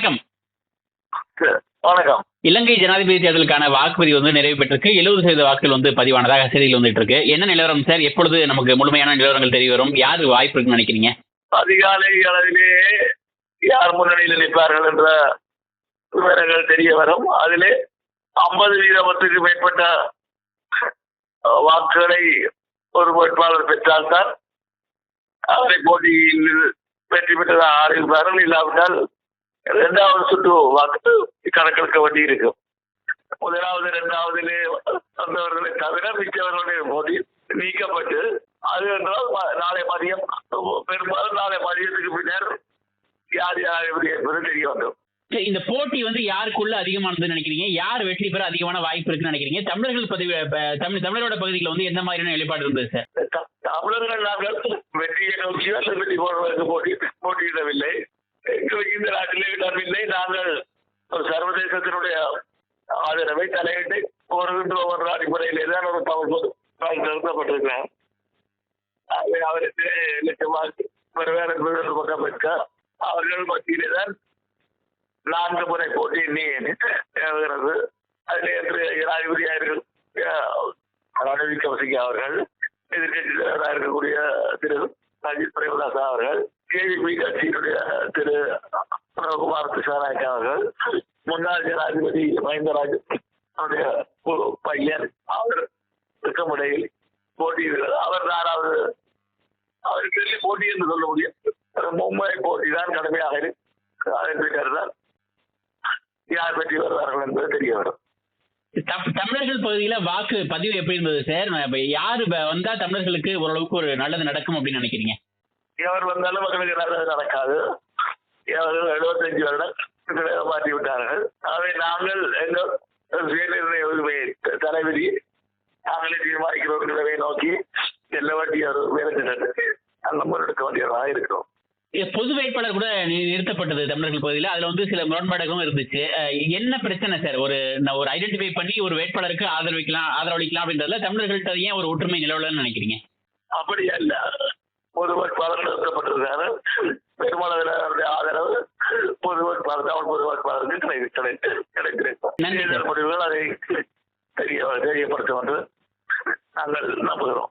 வணக்கம். வணக்கம். இலங்கை ஜனாதிபதி தேர்தலுக்கான வாக்குப்பதிவு வந்து நிறைவு பெற்றிருக்கு. எழுபது சதவீத வாக்குகள் வந்து பதிவானதாக செய்திகள் வந்துட்டு இருக்கு என்ன நிலவரம் சார்? எப்பொழுது நமக்கு முழுமையான நிலவரங்கள் தெரிய வரும்? யாரு வாய்ப்பு இருக்குன்னு நினைக்கிறீங்க? அதிகாலை அளவிலே யார் முன்னணியில் நிற்பார்கள் என்ற விவரங்கள் தெரிய வரும். அதிலே ஐம்பது வீதத்துக்கு மேற்பட்ட வாக்குகளை ஒரு வேட்பாளர் பெற்றால்தான் அவரை போட்டியில் வெற்றி பெற்றதாக அறிவிப்பார்கள். இல்லாவிட்டால் இரண்டாவது சுற்று வாக்கு கணக்கெடுக்க வேண்டி இருக்கும் முதலாவது இரண்டாவதிலே வந்தவர்களை தவிர மிச்சவர்களுடைய போட்டி நீக்கப்பட்டு அது என்றால் நாளை மதியம் பெரும்பாலும் நாளை மதியத்துக்கு பின்னர் யார் யார் எப்படி என்பது தெரிய சரி, இந்த போட்டி வந்து யாருக்குள்ள அதிகமானதுன்னு நினைக்கிறீங்க? யார் வெற்றி பெற அதிகமான வாய்ப்பு இருக்குன்னு நினைக்கிறீங்க? தமிழர்கள் பதிவு தமிழ் தமிழரோட பகுதியில் வந்து எந்த மாதிரியான நிலைப்பாடு இருந்தது சார்? தமிழர்கள் நாங்கள் வெற்றியை நோக்கி அல்லது வெற்றி போடுவதற்கு போட்டி போட்டியிடவில்லை. இந்த நாட்டிலே இடமில்லை நாங்கள் சர்வதேசத்தினுடைய ஆதரவை தலையிட்டு வருகின்றோம் ஒரு அடிப்படையிலே தான் ஒரு தமிழ் பொது அவருக்கு லட்சமாக பெறுவார் என்பது ஒரு பக்கம் இருக்க? அவர்கள் மத்தியிலே தான் நான்கு முறை போட்டி நீ அதில் என்று ஜனாதிபதியார்கள் ரணில் விக்ரமசிங்க அவர்கள் எதிர்கட்சியாக இருக்கக்கூடிய திரு அஜித் பிரேமதாசா அவர்கள் பிரகுமார் கிருஷ்ணநாயக் அவர்கள் முன்னாள் ஜனாதிபதி மஹிந்தராஜ் பையன். அவர் இருக்கமுடையில் போட்டியிடுகிறார் அவர் நாலாவது அவருக்கு இல்லை போட்டி என்று சொல்ல முடியும். மும்பை போட்டி தான் கடுமையாக இருக்கு அதன் பின்னர் தான் யார் வெற்றி வருவார்கள் என்பது தெரிய வரும். தம்- தமிழர்கள் பகுதியில வாக்கு பதிவு எப்படி இருந்தது சார் யாரு வந்தா தமிழர்களுக்கு ஓரளவுக்கு ஒரு நல்லது நடக்கும் அப்படின்னு நினைக்கிறீங்க? எவர் வந்தாலும் மக்களுக்கு நல்லது நடக்காது. எவர்கள் எழுபத்தஞ்சு வருடம் மாற்றி விட்டார்கள். அதை நாங்கள் சுயநிர்ணய தலைவிதி நாங்களே தீர்மானிக்கிற ஒரு நிலையை நோக்கி செல்ல வேண்டிய ஒரு வேலை அந்த முன்னெடுக்க வேண்டியதாக இருக்கிறோம். பொது வேட்பாளர் கூட நி- நிறுத்தப்பட்டது தமிழர்கள் பகுதியில். அதுல வந்து சில முரண்பாடுகளும் இருந்துச்சு. என்ன பிரச்சனை சார்? ஒரு ஒரு ஐடென்டிஃபை பண்ணி ஒரு வேட்பாளருக்கு ஆதரவிக்கலாம் ஆதரவளிக்கலாம் அப்படின்றதுல தமிழர்கள்ட்ட ஏன் ஒரு ஒற்றுமை நிலவலன்னு நினைக்கிறீங்க? அப்படி அல்ல. பொது வேட்பாளர் நிறுத்தப்பட்டிருக்காரு. பெரும்பாலான ஆதரவு பொது வேட்பாளர் தமிழ் பொது வேட்பாளருக்கு கிடை- கிடை- கிடைத்திருக்கும் நன்றி. சார். தேர்தல் முடிவுகள் அதை தெரிய தெரியப்படுத்தும் என்று நாங்கள்